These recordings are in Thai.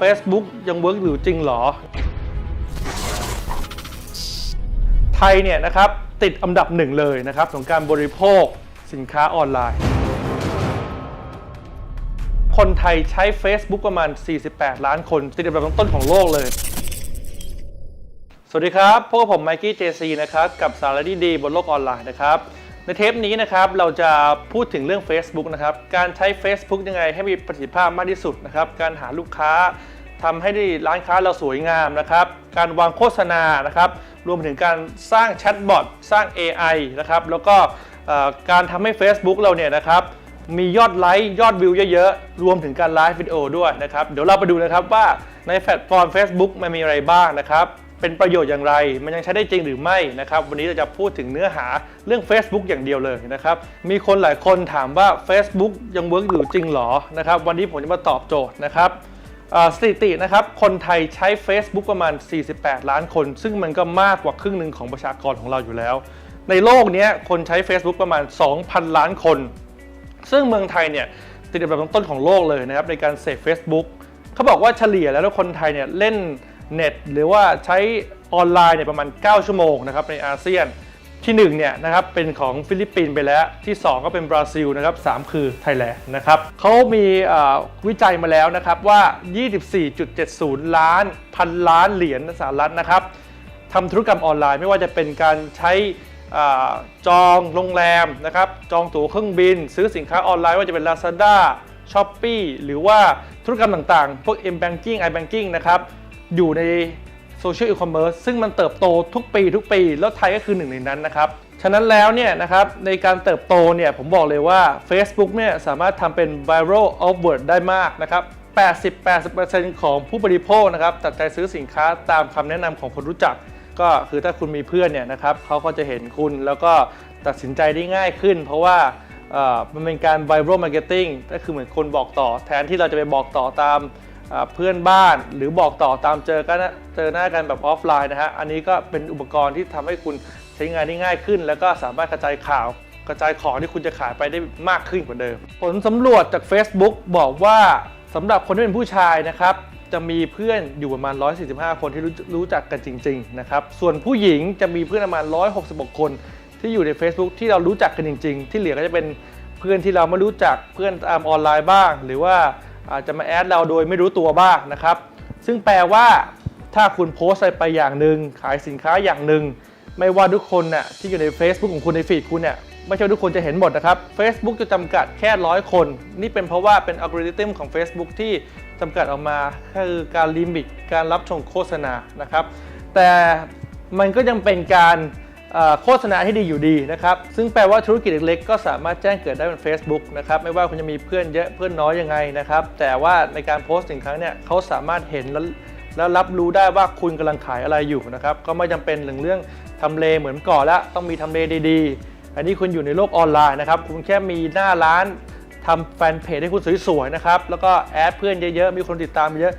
Facebook ยังเวิร์กอยู่จริงเหรอ ไทยเนี่ยนะครับติดอันดับหนึ่งเลยนะครับของการบริโภคสินค้าออนไลน์ คนไทยใช้ Facebook ประมาณ 48 ล้านคน ติดอันดับต้นของโลกเลย สวัสดีครับ พวกผมไมกี้เจซีนะครับ กับสาระดีๆบนโลกออนไลน์นะครับ ในเทปนี้นะครับเราจะพูดถึงเรื่อง Facebook นะครับการใช้ Facebook ยังไงให้มีประสิทธิภาพมากที่สุดนะครับการหาลูกค้าทำให้ร้านค้าเราสวยงามนะครับ การวางโฆษณานะครับ รวมถึงการสร้างแชทบอทสร้าง AI นะครับ แล้วก็การทำให้ Facebook เราเนี่ยนะครับ มียอดไลค์ยอดวิวเยอะๆ รวมถึงการไลฟ์วิดีโอด้วยนะครับ เดี๋ยวเราไปดูนะครับว่าในแพลตฟอร์ม Facebook มันมีอะไรบ้างนะครับ เป็นประโยชน์อย่างไร มันยังใช้ได้จริงหรือไม่นะครับ วันนี้เราจะพูดถึงเนื้อหาเรื่อง Facebook อย่างเดียวเลยนะครับ มีคนหลายคนถามว่า Facebook ยังเวิร์กอยู่จริงหรอนะครับ วันนี้ผมจะมาตอบโจทย์นะครับสถิตินะครับ คนไทยใช้ Facebook ประมาณ 48 ล้านคน ซึ่งมันก็มากกว่าครึ่งหนึ่งของประชากรของเราอยู่แล้ว ในโลกนี้คนใช้ Facebook ประมาณ 2,000 ล้านคน ซึ่งเมืองไทยเนี่ยติดอันดับต้นๆของโลกเลยนะครับในการเสพ Facebook เขาบอกว่าเฉลี่ยแล้วคนไทยเนี่ยเล่น เน็ตหรือว่าใช้ออนไลน์เนี่ยประมาณ 9 ชั่วโมงนะครับในอาเซียนที่1เนี่ยนะครับเป็นของฟิลิปปินส์ไปแล้วที่ 2 ก็เป็นบราซิลนะครับ3คือไทยแลนด์นะครับเขามีวิจัยมาแล้วนะครับว่า 24.70 ล้านพันล้านเหรียญสหรัฐนะครับทำธุรกรรมออนไลน์ไม่ว่าจะเป็นการใช้จองโรงแรมนะครับจองตั๋วเครื่องบิน ซื้อสินค้าออนไลน์ว่าจะเป็น Lazada s h o p e e หรือว่าธุรกรรมต่างๆ พวก M Banking i Banking นะครับ อยู่ในโซเชียลอีคอมเมิร์ซซึ่งมันเติบโตทุกปีทุกปี แล้วไทยก็คือหนึ่งในนั้นนะครับ ฉะนั้นแล้วเนี่ยนะครับในการเติบโตเนี่ยผมบอกเลยว่า Facebook เนี่ยสามารถทำเป็น viral outward ได้มากนะครับ80-80%ของผู้บริโภคนะครับตัดใจซื้อสินค้าตามคำแนะนำของคนรู้จัก ก็คือถ้าคุณมีเพื่อนเนี่ยนะครับเขาก็จะเห็นคุณแล้วก็ตัดสินใจได้ง่ายขึ้น เพราะว่ามันเป็นการ viral marketing ก็คือเหมือนคนบอกต่อ แทนที่เราจะไปบอกต่อตาม เพื่อนบ้านหรือบอกต่อตามเจอกันเจอหน้ากันแบบออฟไลน์นะฮะอันนี้ก็เป็นอุปกรณ์ที่ทำให้คุณใช้งานได้ง่ายขึ้น แล้วก็สามารถกระจายข่าว กระจายของที่คุณจะขายไปได้มากขึ้นกว่าเดิม ผลสำรวจจาก Facebook บอกว่าสำหรับคนที่เป็นผู้ชายนะครับจะมีเพื่อนอยู่ประมาณ 145 คนที่รู้รู้จักกันจริงๆนะครับส่วนผู้หญิงจะมีเพื่อนประมาณ 166 คนที่อยู่ใน Facebook ที่เรารู้จักกันจริง ๆ ที่เหลือก็จะเป็นเพื่อนที่เราไม่รู้จักเพื่อนตามออนไลน์บ้าง หรือว่า อาจจะมาแอดเราโดยไม่รู้ตัวบ้างนะครับ ซึ่งแปลว่าถ้าคุณโพสต์อะไรไปอย่างหนึ่งขายสินค้าอย่างหนึ่งไม่ว่าทุกคนน่ะที่อยู่ใน Facebook ของคุณในฟีดคุณเนี่ยไม่ใช่ทุกคนจะเห็นหมดนะครับ Facebook จะจำกัดแค่ร้อยคน นี่เป็นเพราะว่าเป็นอัลกอริทึมของ Facebook ที่จำกัดออกมาคือการลิมิตการรับชมโฆษณานะครับ แต่มันก็ยังเป็นการ โฆษณาที่ดีอยู่ดีนะครับ ซึ่งแปลว่าธุรกิจเล็กๆ ก็สามารถแจ้งเกิดได้บน Facebook นะครับ ไม่ว่าคุณจะมีเพื่อนเยอะเพื่อนน้อยยังไงนะครับ แต่ว่าในการโพสต์สินค้าเนี่ยเขาสามารถเห็นแล้วแล้วรับรู้ได้ว่าคุณกำลังขายอะไรอยู่นะครับ ก็ไม่จำเป็นถึงเรื่องทำเลเหมือนก่อนล้วต้องมีทำเลดีๆ อันนี้คุณอยู่ในโลกออนไลน์นะครับ คุณแค่มีหน้าร้านทำแฟนเพจให้คุณสวยๆนะครับ แล้วก็แอดเพื่อนเยอะๆ มีคนติดตามเยอะ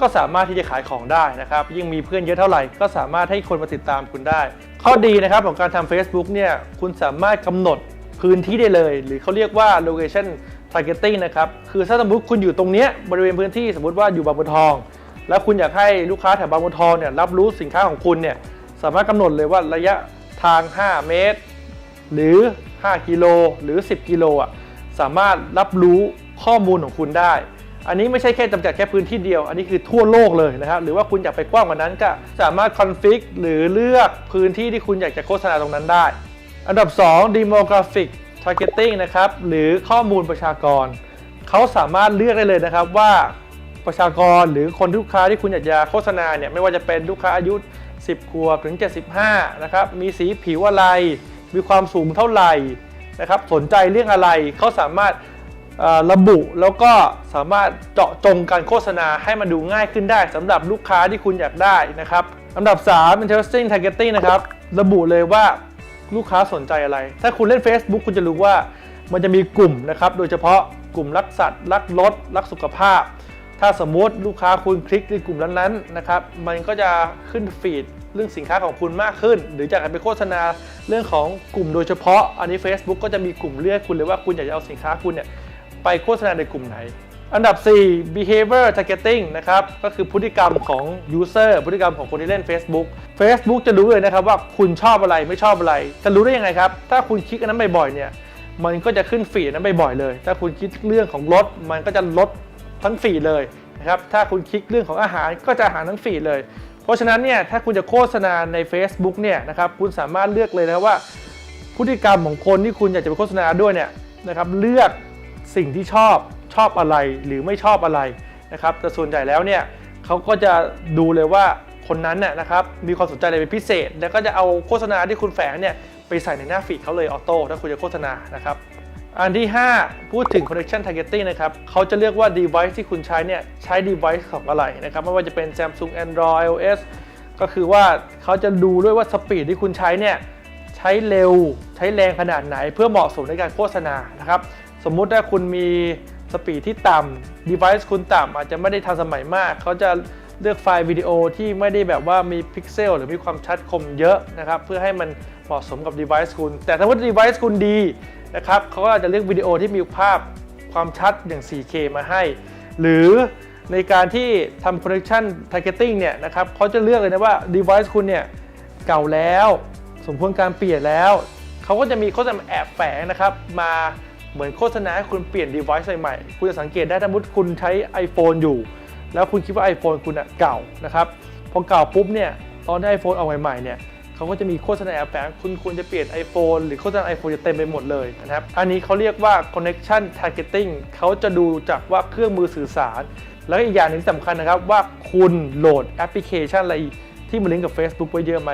ก็สามารถที่จะขายของได้นะครับ ยิ่งมีเพื่อนเยอะเท่าไหร่ ก็สามารถให้คนมาติดตามคุณได้ ข้อดีนะครับของการทำ Facebook เนี่ยคุณสามารถกำหนดพื้นที่ได้เลย หรือเขาเรียกว่า location targeting นะครับ คือถ้าสมมติคุณอยู่ตรงเนี้ยบริเวณพื้นที่สมมติว่าอยู่บางบัวทอง แล้วคุณอยากให้ลูกค้าแถวบางบัวทองเนี่ยรับรู้สินค้าของคุณเนี่ยสามารถกำหนดเลยว่าระยะทาง 5 เมตร หรือ 5 กิโลหรือ 10 กิโลอะสามารถรับรู้ข้อมูลของคุณได้ อันนี้ไม่ใช่แค่จำกัดแค่พื้นที่เดียว อันนี้คือทั่วโลกเลยนะครับ หรือว่าคุณอยากไปกว้างกว่านั้นก็สามารถคอนฟิกหรือเลือกพื้นที่ที่คุณอยากจะโฆษณาตรงนั้นได้ อันดับ 2 demographic targeting นะครับ หรือข้อมูลประชากร เขาสามารถเลือกได้เลยนะครับว่าประชากรหรือคนลูกค้าที่คุณอยากจะโฆษณาเนี่ยไม่ว่าจะเป็นลูกค้าอายุ 10 ขวบถึง 75 นะครับ มีสีผิวอะไร มีความสูงเท่าไหร่นะครับ สนใจเรื่องอะไร เขาสามารถ ระบุแล้วก็สามารถเจาะจงการโฆษณาให้มันดูง่ายขึ้นได้สำหรับลูกค้าที่คุณอยากได้นะครับอันดับ 3 interesting targeting นะครับ ระบุเลยว่าลูกค้าสนใจอะไร ถ้าคุณเล่น Facebook คุณจะรู้ว่ามันจะมีกลุ่มนะครับ โดยเฉพาะกลุ่มรักสัตว์ รักรถ รักสุขภาพ ถ้าสมมติลูกค้าคุณคลิกในกลุ่มนั้นๆนะครับ มันก็จะขึ้นฟีดเรื่องสินค้าของคุณมากขึ้น หรืออยากจะไปโฆษณาเรื่องของกลุ่มโดยเฉพาะ อันนี้ Facebook ก็จะมีกลุ่มเลือกคุณเลยว่าคุณอยากจะเอาสินค้าคุณเนี่ย ไปโฆษณาในกลุ่มไหน อันดับ 4 behavior targeting นะครับ ก็คือพฤติกรรมของ user พฤติกรรมของคนที่เล่น Facebook Facebook จะรู้เลยนะครับว่าคุณชอบอะไรไม่ชอบอะไร จะรู้ได้ยังไงครับ ถ้าคุณคลิกอันนั้นบ่อยๆเนี่ย มันก็จะขึ้นฟีดนั้นบ่อยๆเลย ถ้าคุณคลิกเรื่องของรถ มันก็จะลดทั้งฟีดเลยนะครับ ถ้าคุณคลิกเรื่องของอาหารก็จะอาหารทั้งฟีดเลย เพราะฉะนั้นเนี่ย ถ้าคุณจะโฆษณาใน Facebook เนี่ยนะครับ คุณสามารถเลือกเลยนะว่าพฤติกรรมของคนที่คุณอยากจะไปโฆษณาด้วยเนี่ยนะครับ เลือก สิ่งที่ชอบชอบอะไรหรือไม่ชอบอะไรนะครับแต่ส่วนใหญ่แล้วเนี่ยเขาก็จะดูเลยว่าคนนั้นน่ะนะครับมีความสนใจอะไรเป็นพิเศษ แล้วก็จะเอาโฆษณาที่คุณแฝงเนี่ยไปใส่ในหน้าฟีดเขาเลยออโต้ถ้าคุณจะโฆษณานะครับอันที่ 5 พูดถึง connection targeting นะครับเขาจะเลือกว่า device ที่คุณใช้เนี่ยใช้ device ของอะไรนะครับไม่ว่าจะเป็น Samsung Android iOS ก็คือว่าเขาจะดูด้วยว่าสปีดที่คุณใช้เนี่ยใช้เร็วใช้แรงขนาดไหนเพื่อเหมาะสมในการโฆษณานะครับ สมมุติถ้าคุณมีสปีดที่ต่ำ device คุณต่ำอาจจะไม่ได้ทันสมัยมาก เขาจะเลือกไฟล์วิดีโอที่ไม่ได้แบบว่ามีพิกเซลหรือมีความชัดคมเยอะนะครับ เพื่อให้มันเหมาะสมกับ device คุณ แต่ถ้าว่า device คุณดีนะครับเขาก็อาจจะเลือกวิดีโอที่มีภาพความชัดอย่าง 4K มาให้ หรือในการที่ทำ connection targeting เนี่ยนะครับเขาจะเลือกเลยนะว่า device คุณเนี่ยเก่าแล้ว สมควรการเปลี่ยนแล้ว เขาก็จะมีโฆษณาแอบแฝงนะครับมา เหมือนโฆษณาให้คุณเปลี่ยน device ใหม่ๆคุณจะสังเกตได้ถ้ามุดคุณใช้ iPhone อยู่ แล้วคุณคิดว่า iPhone คุณอะเก่านะครับพอเก่าปุ๊บเนี่ยตอนที่ iPhone เอาใหม่ๆเนี่ยเขาก็จะมีโฆษณาแอบแฝงคุณควรจะเปลี่ยน iPhone หรือโฆษณา iPhone จะเต็มไปหมดเลยนะครับอันนี้เขาเรียกว่า connection targeting เขาจะดูจากว่าเครื่องมือสื่อสาร แล้วอีกอย่างหนึ่งที่สำคัญนะครับว่าคุณโหลดแอปพลิเคชันอะไรที่มันลิงก์กับ Facebook ไว้เยอะไหม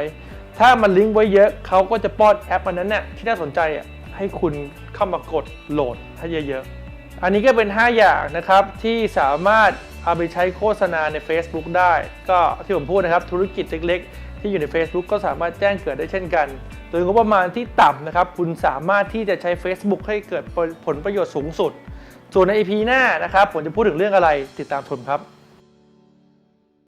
ถ้ามันลิงก์ไว้เยอะเขาก็จะป้อนแอปอันนั้นเนี่ยที่น่าสนใจอะ ให้คุณเข้ามากดโหลดให้เยอะๆ อันนี้ก็เป็น 5 อย่างนะครับที่สามารถเอาไปใช้โฆษณาใน Facebook ได้ ก็ที่ผมพูดนะครับธุรกิจเล็กๆ ที่อยู่ใน Facebook ก็สามารถแจ้งเกิดได้เช่นกัน โดยงบประมาณที่ต่ำนะครับ คุณสามารถที่จะใช้ Facebook ให้เกิดผลประโยชน์สูงสุด ส่วนใน EP หน้านะครับผมจะพูดถึงเรื่องอะไรติดตามชมครับ